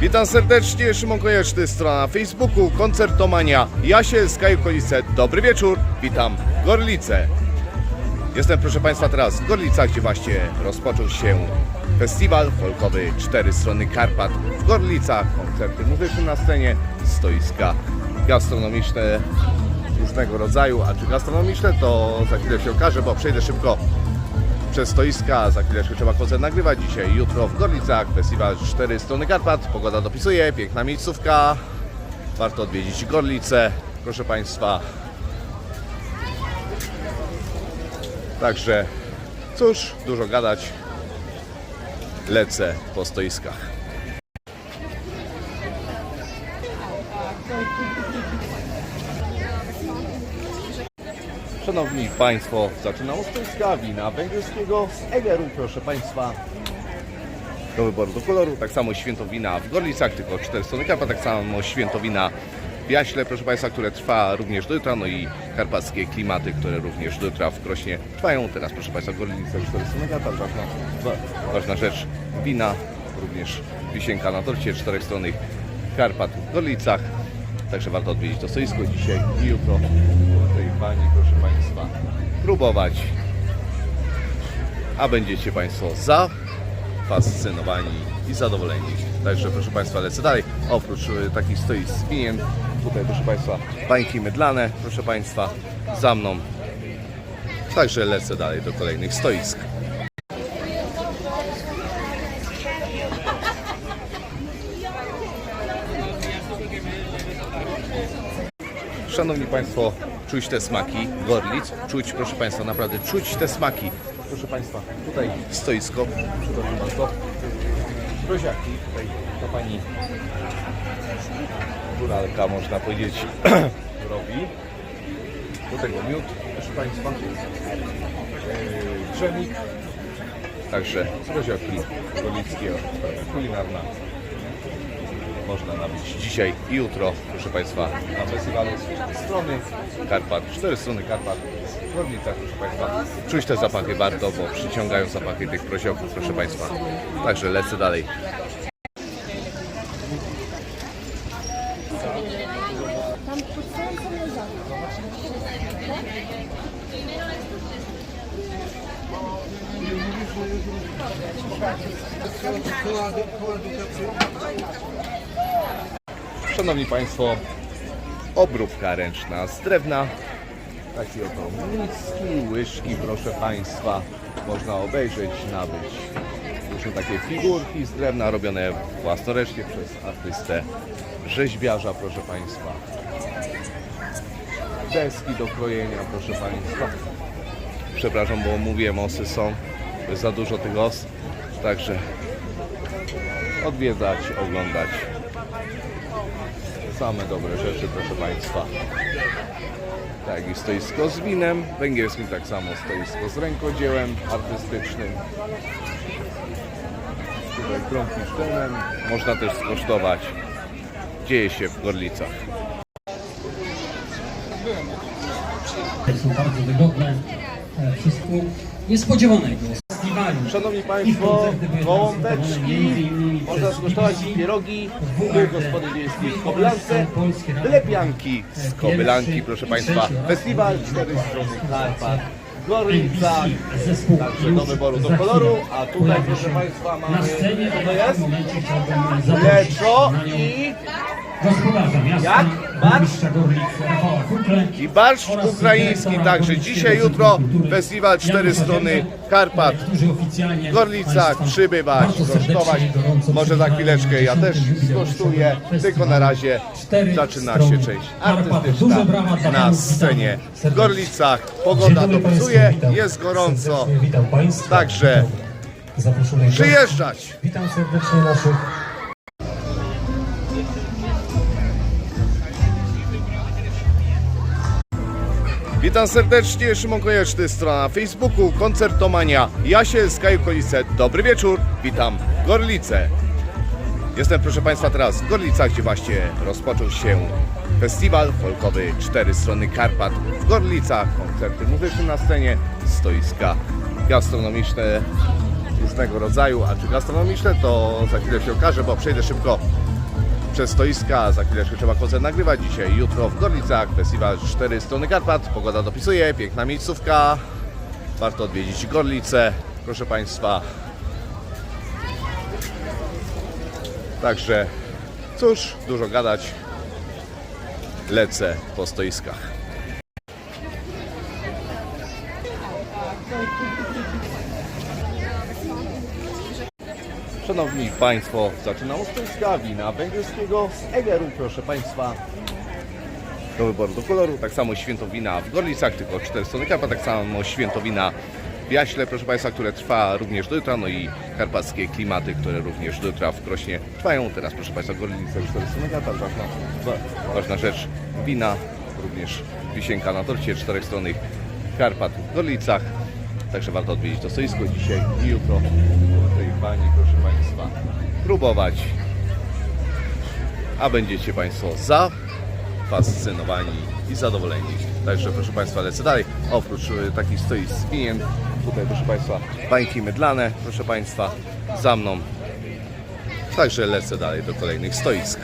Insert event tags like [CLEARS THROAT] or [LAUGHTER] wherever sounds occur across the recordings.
Witam serdecznie, Szymon Konieczny, strona na Facebooku, Koncertomania, Jasielska i okolice. Dobry wieczór, witam Gorlice. Jestem, proszę Państwa, teraz w Gorlicach, gdzie właśnie rozpoczął się festiwal folkowy Cztery Strony Karpat. W Gorlicach koncerty muzyczne na scenie, stoiska gastronomiczne różnego rodzaju, a czy gastronomiczne to za chwilę się okaże, bo przejdę szybko przez stoiska. Za chwileczkę trzeba koncert nagrywać. Dzisiaj, jutro w Gorlicach. Festiwal Cztery Strony Karpat. Pogoda dopisuje, piękna miejscówka. Warto odwiedzić Gorlice, proszę Państwa. Także, cóż, dużo gadać. Lecę po stoiskach. Szanowni Państwo, zaczynam od stoiska wina węgierskiego z Egeru, proszę Państwa. Do wyboru do koloru, tak samo święto wina w Gorlicach, tylko 4 strony Karpat, tak samo święto wina w Jaśle, proszę Państwa, które trwa również do jutra, no i karpackie klimaty, które również do jutra w Krośnie trwają. Teraz, proszę Państwa, Gorlice 4 strony Karpat, ważna, wa- ważna rzecz, wina, również wisienka na torcie, czterech stronnych Karpat w Gorlicach. Także warto odwiedzić to stoisko dzisiaj i jutro proszę Państwa, próbować. A będziecie Państwo zafascynowani i zadowoleni. Także proszę Państwa, lecę dalej. Oprócz y, takich stoisk z winiem, tutaj proszę Państwa, bańki mydlane, proszę Państwa, za mną. Także lecę dalej do kolejnych stoisk. Szanowni Państwo, czuć te smaki. Gorlic, czuć, proszę Państwa, naprawdę czuć te smaki. Proszę Państwa, tutaj stoisko, przepraszam bardzo, proziaki, tutaj ta Pani góralka, można powiedzieć, [CLEARS THROAT] robi. Do tego miód, proszę Państwa, Yy, drzewnik, także proziaki gorlickie, kulinarna można nabyć dzisiaj i jutro, proszę Państwa, na festiwalu strony Karpat, cztery strony Karpat w Gorlicach, proszę Państwa. Czuć te zapachy warto, bo przyciągają zapachy tych prozioków, proszę Państwa. Także lecę dalej. Szanowni Państwo, obróbka ręczna z drewna. Taki oto miski, łyżki, proszę Państwa. Można obejrzeć, nabyć. Różne takie figurki z drewna robione własnoręcznie przez artystę rzeźbiarza, proszę Państwa. Deski do krojenia, proszę Państwa. Przepraszam, bo mówiłem, osy są. Za dużo tych os. Także odwiedzać, oglądać same dobre rzeczy, proszę Państwa. Tak, i stoisko z winem, węgierskim tak samo stoisko z rękodziełem artystycznym. Tutaj krąg sztelem, można też skosztować. Dzieje się w Gorlicach. są bardzo wygodne. E, Wszystko niespodziewanego. Szanowni Państwo, gołąbeczki, można skosztować pierogi, były gospody wiejskiej w Kobylance, lepianki z Kobylanki, proszę Państwa. Festiwal czwarty Cztery Strony Karpat. Zespół Także do wyboru do koloru, a tutaj proszę Państwa mamy, co to jest? tym momencie chciałbym zaprosić Leczo na nią i, gospodarza miasta, Jak? Barszcz? burmistrza Gorlic Rafała Kukle i barszcz ukraiński. Także dzisiaj, jutro festiwal Cztery Strony Karpat. Gorlicach przybywać, kosztować. Może za chwileczkę ja też 10. jubileusz skosztuję, tylko na razie zaczyna się część artystyczna na scenie w. Gorlicach. Pogoda dopisuje, jest gorąco. Także. Przyjeżdżać! Witam serdecznie naszych Witam serdecznie, Szymon Konieczny, strona na Facebooku, Koncertomania, Jasielska i okolice. Dobry wieczór, witam Gorlice. Jestem, proszę Państwa, teraz w Gorlicach, gdzie właśnie rozpoczął się festiwal folkowy Cztery Strony Karpat w Gorlicach. Koncerty muzyczne na scenie, stoiska gastronomiczne różnego rodzaju, a czy gastronomiczne to za chwilę się okaże, bo przejdę szybko przez stoiska, za chwileczkę trzeba koncert nagrywać. Dzisiaj, jutro w Gorlicach, festiwal Cztery Strony Karpat. Pogoda dopisuje, piękna miejscówka. Warto odwiedzić Gorlice, proszę Państwa. Także cóż, dużo gadać. Lecę po stoiskach. Szanowni Państwo, zaczynam od wina węgierskiego. Z Egeru, proszę Państwa. Do wyboru do koloru, tak samo święto wina w Gorlicach, tylko 4 strony Karpat, tak samo święto wina w Jaśle, proszę Państwa, które trwa również do jutra, no i karpackie klimaty, które również do jutra w Krośnie trwają. Teraz, proszę Państwa, Gorlice 4 strony Karpat, ważna, wa- ważna rzecz, wina, również wisienka na torcie czterech stronnych Karpat w Gorlicach. Także warto odwiedzić to stoisko dzisiaj i jutro tej bani, proszę Państwa, próbować. A będziecie Państwo zafascynowani i zadowoleni. Także proszę Państwa, lecę dalej. Oprócz e, takich stoisk z winiem, tutaj proszę Państwa, bańki mydlane, proszę Państwa, za mną. Także lecę dalej do kolejnych stoisk.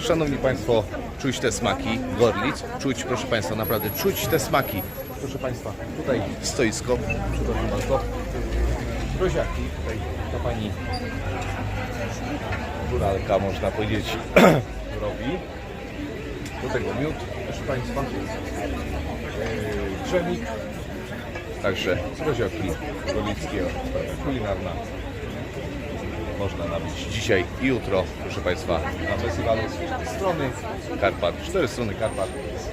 Szanowni Państwo, czuć te smaki. Gorlic, czuć, proszę Państwa, naprawdę czuć te smaki. Proszę Państwa, tutaj stoisko, przepraszam bardzo, proziaki, tutaj ta Pani góralka, można powiedzieć, [CLEARS THROAT] robi. Do tego miód, proszę Państwa, Yy, drzewnik, także proziaki gorlickie, kulinarna można nabyć dzisiaj i jutro, proszę Państwa, na festiwalu strony Karpat, cztery strony Karpat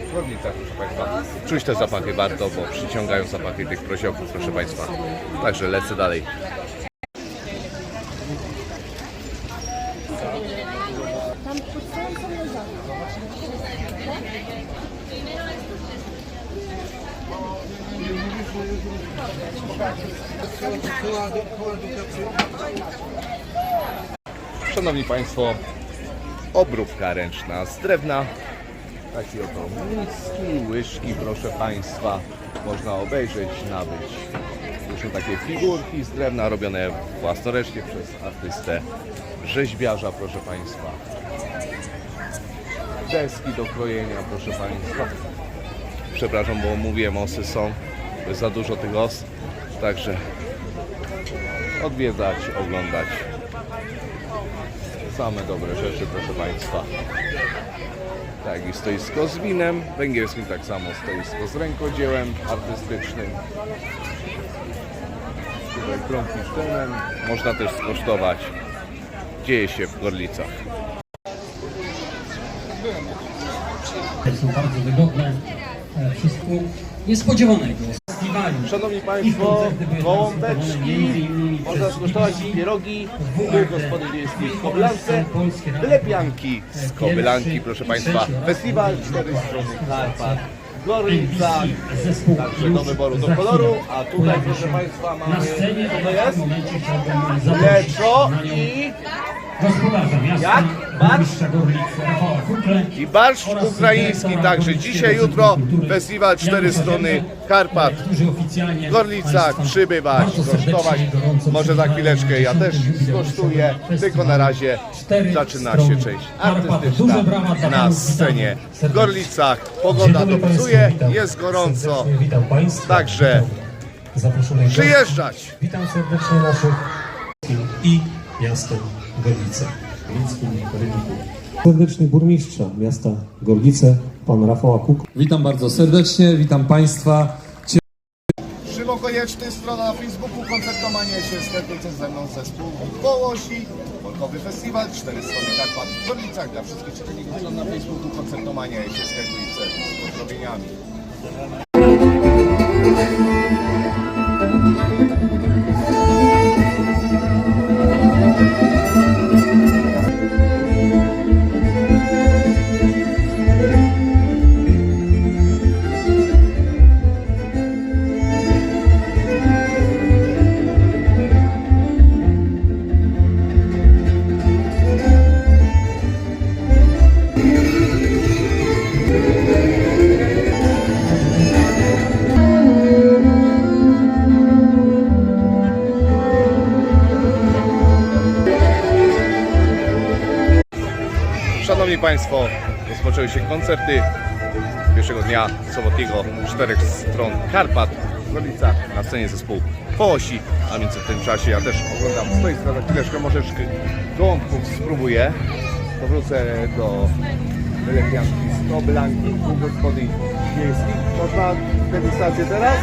w Gorlicach, proszę Państwa. Czuć te zapachy warto, bo przyciągają zapachy tych prozioków, proszę Państwa. Także lecę dalej. Całą samą Szanowni Państwo, obróbka ręczna z drewna. Taki oto miski, łyżki, proszę Państwa. Można obejrzeć, nabyć. Są takie figurki z drewna robione własnoręcznie przez artystę rzeźbiarza, proszę Państwa. Deski do krojenia, proszę Państwa. Przepraszam, bo mówiłem osy są. Za dużo tych os. Także odwiedzać, oglądać same dobre rzeczy, proszę Państwa. Tak, i stoisko z winem, węgierskim tak samo stoisko z rękodziełem artystycznym. Tutaj krąg sztenem, można też skosztować. Dzieje się w Gorlicach. są bardzo wygodne. E, Wszystko niespodziewanego. Szanowni Państwo, gołąbeczki, można skosztować pierogi, były gospody wiejskiej w Kobylance, lepianki z Kobylanki, proszę Państwa. Festiwal czwarty Cztery Strony Karpat. zespół Także do wyboru, do koloru, a tutaj proszę Państwa mamy, co to jest? Leczo i, gospodarza miasta, Jak? burmistrza Gorlic Rafała Kukle i barszcz oraz ukraiński. dyrektora Także Gorlickiego dzisiaj, Centrum jutro Kultury festiwal Cztery Strony Karpat. którzy oficjalnie państwa przybywać, bardzo serdecznie kosztować. i gorąco Może za chwileczkę ja też 10. jubileuszu skosztuję, festiwalu tylko na razie Cztery zaczyna strony się część Karpat. artystyczna Duże brawa dla na panów, scenie w serdecznie. Gorlicach. Dzień Pogoda dopisuje, witam jest gorąco. serdecznie, Witam Państwa. Także Witam zaproszonych gości. Przyjeżdżać! Witam serdecznie naszych miastem Gorlice. Serdeczny burmistrza miasta Gorlice, pan Rafała Kuk. Witam bardzo serdecznie, witam Państwa. Szymon Konieczny, strona na Facebooku, koncertomania się z ze mną zespół Wołosi, Folkowy Festiwal, cztery strony Karpat w Gorlicach. Dla wszystkich czytelników stron na Facebooku, koncertomania się z z pozdrowieniami. Szanowni Państwo, rozpoczęły się koncerty pierwszego dnia sobotniego czterech stron Karpat w na scenie zespół Poosi, a więc w tym czasie ja też oglądam stoiska za chwileczkę, może gołąbków spróbuję. Powrócę do Lepianki z Noblanki u gospodyń wiejskich. Można degustację teraz?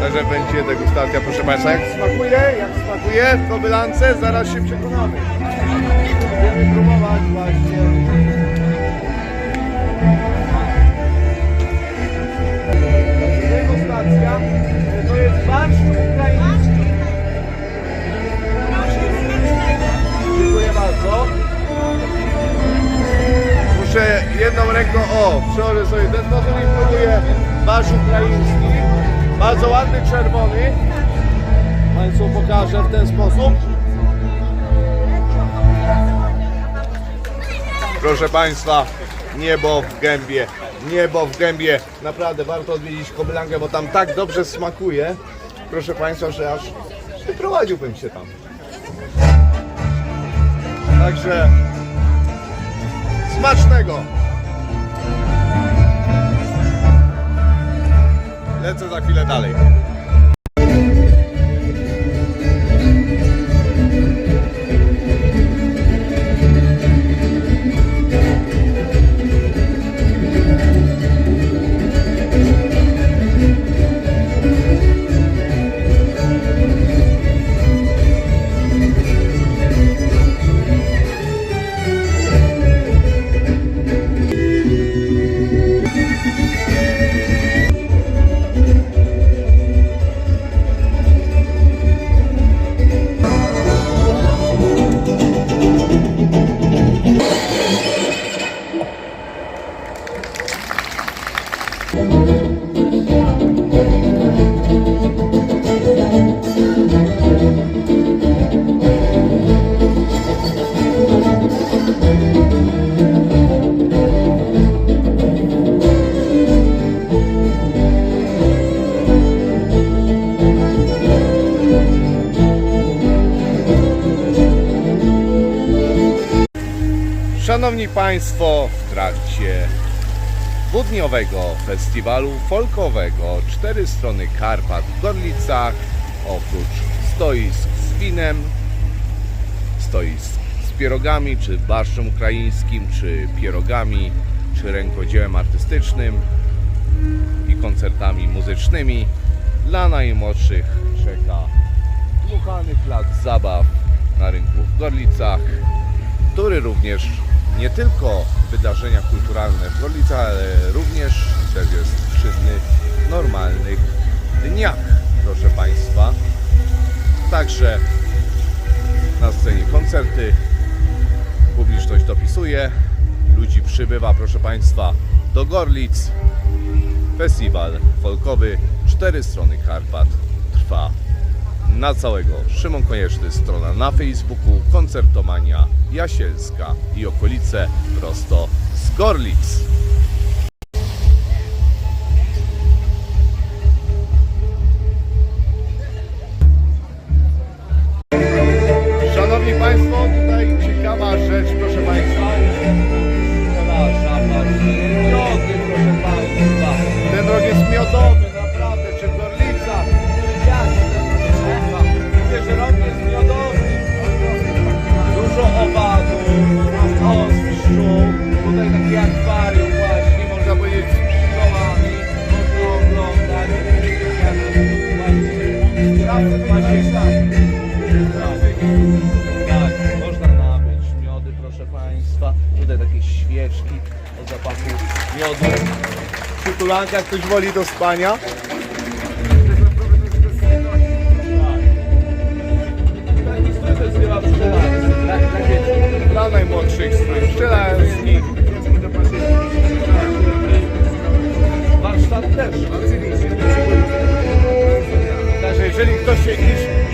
Także będzie degustacja, proszę Państwa. Jak smakuje? Jak smakuje w kobylance? Zaraz się przekonamy. Będziemy próbować właśnie. Degustacja to jest barszcz ukraiński. Dziękuję bardzo. Muszę jedną ręką, o, przełożę sobie ten sposób i próbuję barszcz ukraiński. Bardzo ładny czerwony. Państwu pokażę w ten sposób. Proszę Państwa, niebo w gębie, niebo w gębie. Naprawdę warto odwiedzić Kobylankę, bo tam tak dobrze smakuje. Proszę Państwa, że aż wyprowadziłbym się tam. Także smacznego! Lecę za chwilę dalej. Państwo, w trakcie dwudniowego festiwalu folkowego. Cztery Strony Karpat w Gorlicach, oprócz stoisk z winem, stoisk z pierogami, czy barszczem ukraińskim, czy pierogami, czy rękodziełem artystycznym i koncertami muzycznymi, dla najmłodszych. Czeka dmuchany lat zabaw na rynku w Gorlicach, który również nie tylko wydarzenia kulturalne w Gorlicach, ale również też jest w czynnych, normalnych dniach, proszę Państwa. Także na scenie koncerty, publiczność dopisuje, ludzi przybywa, proszę Państwa, do Gorlic. Festiwal folkowy Cztery Strony Karpat trwa na całego. Szymon Konieczny, strona na Facebooku, Koncertomania Jasielska i okolice prosto z Gorlic. Miodu. Przytulanka, ktoś woli do spania. Dla, najmłodszych strój pszczelarski. Warsztat też. Także jeżeli ktoś się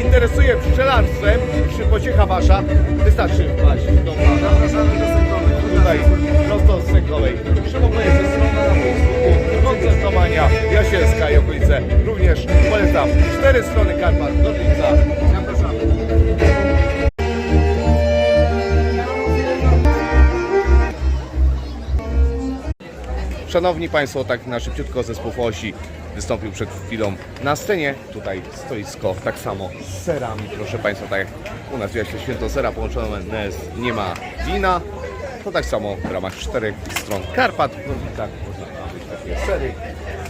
interesuje pszczelarstwem, czy pociecha wasza, wystarczy wpaść do pana tutaj, prosto z Sękowej. Przypomnę jeszcze stronę na Facebooku, koncertowania Jasielska i okolice. Również polecam cztery strony Karpat do lipca. Zapraszamy. Szanowni Państwo, tak na szybciutko zespół Osi wystąpił przed chwilą na scenie. Tutaj stoisko tak samo z serami, proszę Państwa, tak jak u nas się święto sera połączone z nie ma wina. To tak samo w ramach czterech stron Karpat. No i tak można nabyć takie sery,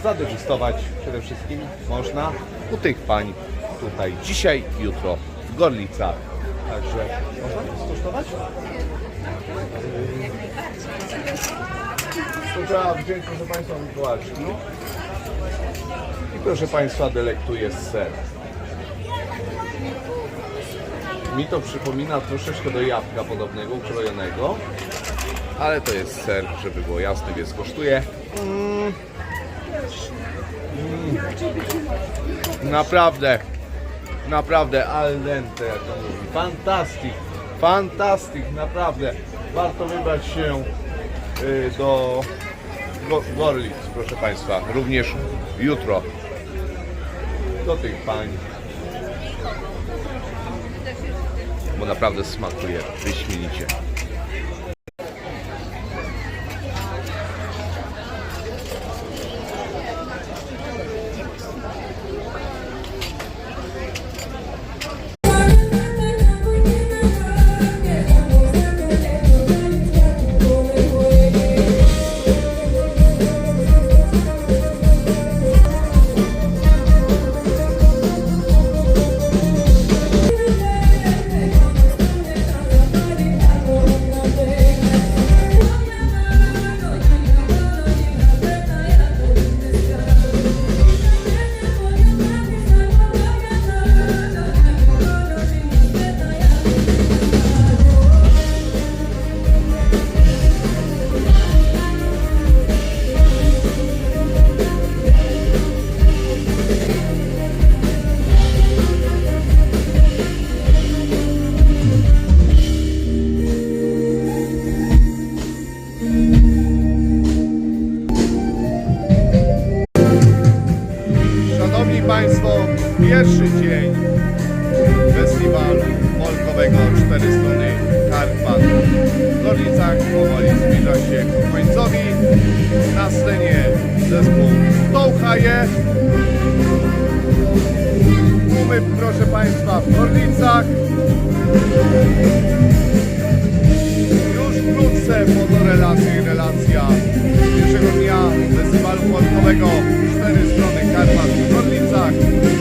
zadegustować przede wszystkim można u tych pań tutaj dzisiaj, jutro w Gorlicach. Także można skosztować? To trzeba wziąć, proszę Państwa, Mikołaczki. I proszę Państwa, delektuje ser. Mi to przypomina troszeczkę do jabłka podobnego, ukrojonego. Ale to jest ser, żeby było jasne, więc kosztuje. Mm. Mm. Naprawdę, naprawdę al dente, jak to mówi. Fantastic, fantastic, naprawdę. Warto wybrać się y, do Go- Gorlic, proszę Państwa, również jutro do tych pań. Bo naprawdę smakuje wyśmienicie. Gorlicach. Już wkrótce fotorelacja i relacja pierwszego dnia festiwalu folkowego Cztery Strony Karpat w Gorlicach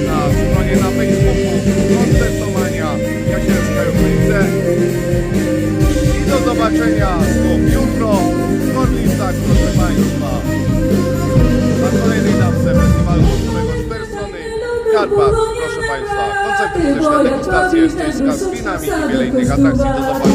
na stronie na Facebooku Koncertomania Jasielska okolice. I do zobaczenia znów jutro w Gorlicach, proszę Państwa. Na kolejnej dawce festiwalu folkowego Cztery Strony Karpat, Koncerty muzyczne, degustacje, stoiska z winami i wiele innych atrakcji. Do zobaczenia.